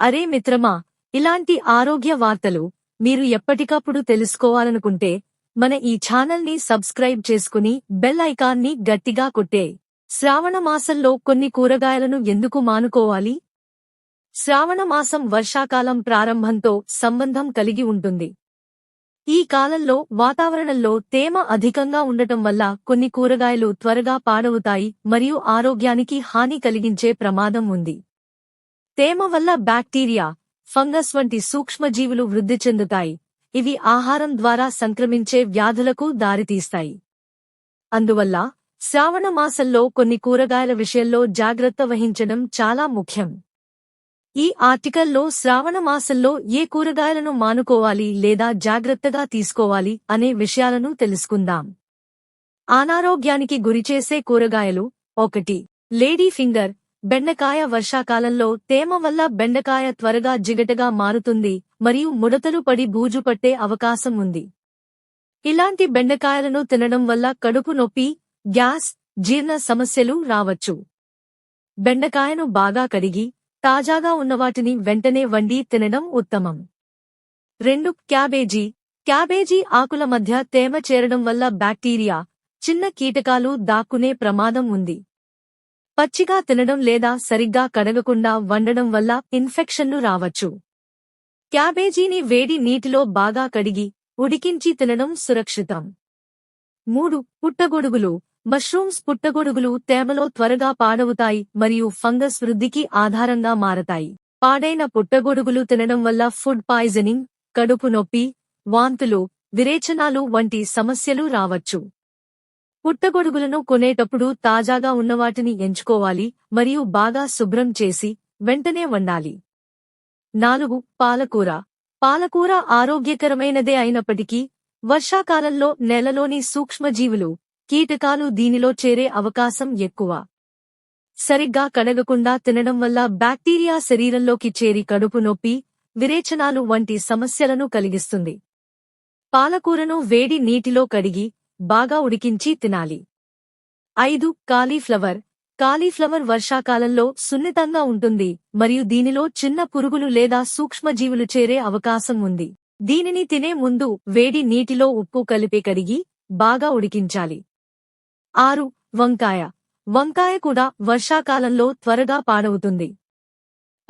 అరే మిత్రమా ఇలాంటి ఆరోగ్య వార్తలు మీరు ఎప్పటికప్పుడు తెలుసుకోవాలనుకుంటే మన ఈ ఛానల్ని సబ్స్క్రైబ్ చేసుకుని బెల్ ఐకాన్ని గట్టిగా కొట్టే. శ్రావణమాసంలో కొన్ని కూరగాయలను ఎందుకు మానుకోవాలి? శ్రావణమాసం వర్షాకాలం ప్రారంభంతో సంబంధం కలిగి ఉంటుంది. ఈ కాలంలో వాతావరణంలో తేమ అధికంగా ఉండటం వల్ల కొన్ని కూరగాయలు త్వరగా పాడవుతాయి మరియు ఆరోగ్యానికి హాని కలిగించే ప్రమాదం ఉంది. తేమ వల్ల బ్యాక్టీరియా ఫంగస్ వంటి సూక్ష్మజీవులు వృద్ధి చెందుతాయి. ఇవి ఆహారం ద్వారా సంక్రమించే వ్యాధులకు దారితీస్తాయి. అందువల్ల శ్రావణ మాసంలో కొన్ని కూరగాయల విషయంలో జాగ్రత్త వహించడం చాలా ముఖ్యం. ఈ ఆర్టికల్లో శ్రావణ మాసంలో ఏ కూరగాయలను మానుకోవాలి లేదా జాగ్రత్తగా తీసుకోవాలి అనే విషయాలను తెలుసుకుందాం. అనారోగ్యానికి గురిచేసే కూరగాయలు ఒకటి. లేడీ ఫింగర్ బెండకాయ వర్షాకాలంలో తేమ వల్ల బెండకాయ త్వరగా జిగటగా మారుతుంది మరియు ముడతలు పడి బూజు పట్టే అవకాశం ఉంది. ఇలాంటి బెండకాయలను తినడం వల్ల కడుపు నొప్పి గ్యాస్ జీర్ణ సమస్యలు రావచ్చు. బెండకాయను బాగా కడిగి తాజాగా ఉన్నవాటిని వెంటనే వండి తినడం ఉత్తమం. రెండు క్యాబేజీ. క్యాబేజీ ఆకుల మధ్య తేమ చేరడం వల్ల బ్యాక్టీరియా చిన్న కీటకాలు దాక్కునే ప్రమాదం ఉంది. పచ్చిగా తినడం లేదా సరిగ్గా కడగకుండా వండడం వల్ల ఇన్ఫెక్షన్లు రావచ్చు. క్యాబేజీని వేడి నీటిలో బాగా కడిగి ఉడికించి తినడం సురక్షితం. మూడు పుట్టగొడుగులు. మష్రూమ్స్ పుట్టగొడుగులు తేమలో త్వరగా పాడవుతాయి మరియు ఫంగస్ వృద్ధికి ఆధారంగా మారతాయి. పాడైన పుట్టగొడుగులు తినడం వల్ల ఫుడ్ పాయిజనింగ్ కడుపు నొప్పి వాంతులు విరేచనాలు వంటి సమస్యలు రావచ్చు. పుట్టగొడుగులను కొనేటప్పుడు తాజాగా ఉన్నవాటిని ఎంచుకోవాలి మరియు బాగా శుభ్రం చేసి వెంటనే వండాలి. నాలుగు పాలకూర. పాలకూర ఆరోగ్యకరమైనదే అయినప్పటికీ వర్షాకాలంలో నెలలోని సూక్ష్మజీవులు కీటకాలు దీనిలో చేరే అవకాశం ఎక్కువ. సరిగ్గా కడగకుండా తినడం వల్ల బ్యాక్టీరియా శరీరంలోకి చేరి కడుపు నొప్పి విరేచనాలు వంటి సమస్యలను కలిగిస్తుంది. పాలకూరను వేడి నీటిలో కడిగి బాగా ఉడికించి తినాలి. ఐదు కాలీఫ్లవర్. కాలీఫ్లవర్ వర్షాకాలంలో సున్నితంగా ఉంటుంది మరియు దీనిలో చిన్న పురుగులు లేదా సూక్ష్మజీవులు చేరే అవకాశం ఉంది. దీనిని తినే ముందు వేడి నీటిలో ఉప్పు కలిపి కడిగి బాగా ఉడికించాలి. ఆరు వంకాయ. వంకాయ కూడా వర్షాకాలంలో త్వరగా పాడవుతుంది.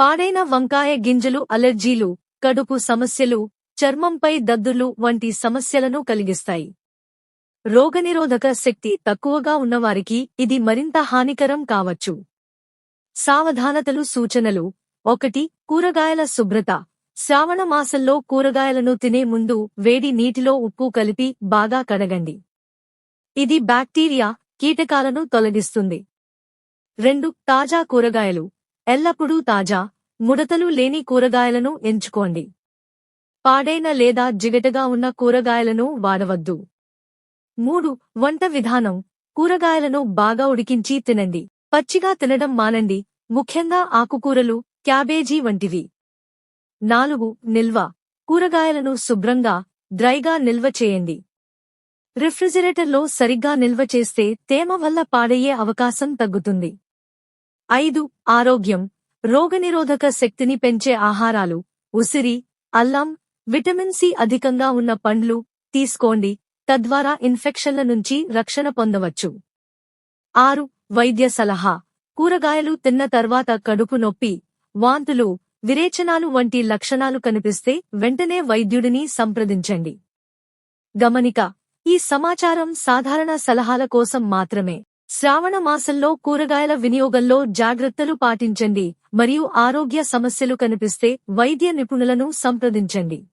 పాడైన వంకాయ గింజలు అలెర్జీలు కడుపు సమస్యలు చర్మంపై దద్దులు వంటి సమస్యలను కలిగిస్తాయి. రోగనిరోధక శక్తి తక్కువగా ఉన్నవారికి ఇది మరింత హానికరం కావచ్చు. సావధానతలు సూచనలు. ఒకటి కూరగాయల శుభ్రత. శ్రావణ మాసంలో కూరగాయలను తినే ముందు వేడి నీటిలో ఉప్పు కలిపి బాగా కడగండి. ఇది బ్యాక్టీరియా కీటకాలను తొలగిస్తుంది. రెండు తాజా కూరగాయలు. ఎల్లప్పుడూ తాజా ముడతలు లేని కూరగాయలను ఎంచుకోండి. పాడైన లేదా జిగటగా ఉన్న కూరగాయలను వాడవద్దు. మూడు వంట విధానం. కూరగాయలను బాగా ఉడికించి తినండి. పచ్చిగా తినడం మానండి. ముఖ్యంగా ఆకుకూరలు క్యాబేజీ వంటివి. నాలుగు నిల్వ. కూరగాయలను శుభ్రంగా డ్రైగా నిల్వ చేయండి. రిఫ్రిజిరేటర్లో సరిగ్గా నిల్వ చేస్తే తేమ వల్ల పాడయ్యే అవకాశం తగ్గుతుంది. ఐదు ఆరోగ్యం. రోగనిరోధక శక్తిని పెంచే ఆహారాలు. ఉసిరి అల్లం విటమిన్ సి అధికంగా ఉన్న పండ్లు తీసుకోండి. తద్వారా ఇన్ఫెక్షన్ల నుంచి రక్షణ పొందవచ్చు. ఆరు వైద్య సలహా. కూరగాయలు తిన్న తర్వాత కడుపు నొప్పి వాంతులు విరేచనాలు వంటి లక్షణాలు కనిపిస్తే వెంటనే వైద్యుడిని సంప్రదించండి. గమనిక ఈ సమాచారం సాధారణ సలహాల కోసం మాత్రమే. శ్రావణ మాసంలో కూరగాయల వినియోగంలో జాగ్రత్తలు పాటించండి మరియు ఆరోగ్య సమస్యలు కనిపిస్తే వైద్య నిపుణులను సంప్రదించండి.